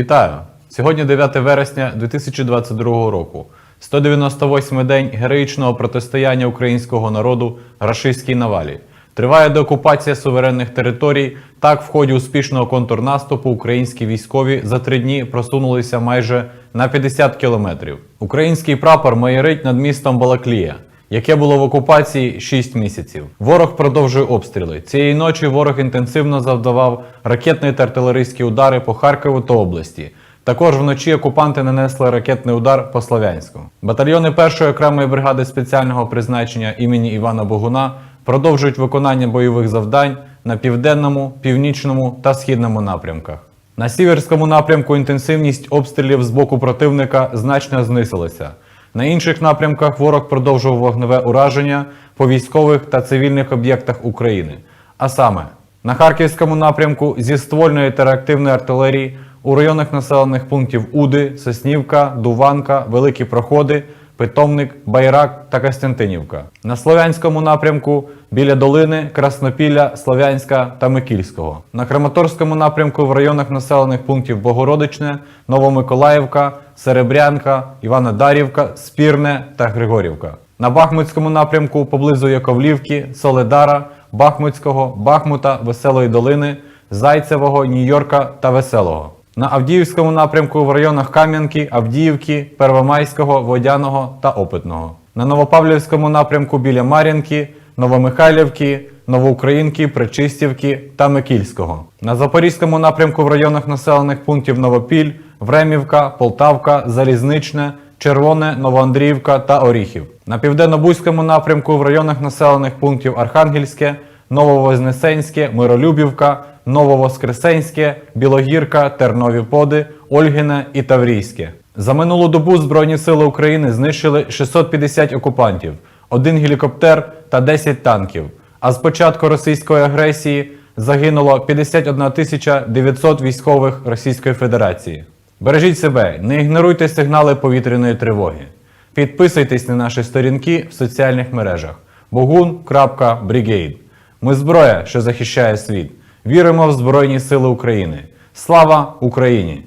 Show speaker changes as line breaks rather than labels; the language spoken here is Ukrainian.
Вітаю! Сьогодні 9 вересня 2022 року. 198-й день героїчного протистояння українського народу рашистській навалі. Триває деокупація суверенних територій. Так, в ході успішного контрнаступу українські військові за три дні просунулися майже на 50 кілометрів. Український прапор майорить над містом Балаклія, яке було в окупації 6 місяців. Ворог продовжує обстріли. Цієї ночі ворог інтенсивно завдавав ракетні та артилерійські удари по Харкову та області. Також вночі окупанти нанесли ракетний удар по Слов'янську. Батальйони першої окремої бригади спеціального призначення імені Івана Богуна продовжують виконання бойових завдань на південному, північному та східному напрямках. На сіверському напрямку інтенсивність обстрілів з боку противника значно знизилася. На інших напрямках ворог продовжував вогневе ураження по військових та цивільних об'єктах України. А саме на харківському напрямку зі ствольної та реактивної артилерії у районах населених пунктів Уди, Соснівка, Дуванка, Великі Проходи, Питомник, Байрак та Костянтинівка. На Слов'янському напрямку біля Долини, Краснопілля, Слов'янська та Микільського. На Краматорському напрямку в районах населених пунктів Богородичне, Новомиколаївка, Серебрянка, Івана-Дарівка, Спірне та Григорівка. На Бахмутському напрямку поблизу Яковлівки, Соледара, Бахмутського, Бахмута, Веселої Долини, Зайцевого, Нью-Йорка та Веселого. На Авдіївському напрямку в районах Кам'янки, Авдіївки, Первомайського, Водяного та Опитного. На Новопавлівському напрямку біля Мар'їнки, Новомихайлівки, Новоукраїнки, Причистівки та Микільського. На Запорізькому напрямку в районах населених пунктів Новопіль, Времівка, Полтавка, Залізничне, Червоне, Новоандріївка та Оріхів. На південно-бузькому напрямку в районах населених пунктів Архангельське, Нововознесенське, Миролюбівка, Нововоскресенське, Білогірка, Тернові Поди, Ольгине і Таврійське. За минулу добу Збройні сили України знищили 650 окупантів, один гелікоптер та 10 танків. А з початку російської агресії загинуло 51 тисяча 900 військових Російської Федерації. Бережіть себе, не ігноруйте сигнали повітряної тривоги. Підписуйтесь на наші сторінки в соціальних мережах bogun.brigade. Ми зброя, що захищає світ. Віримо в Збройні Сили України. Слава Україні!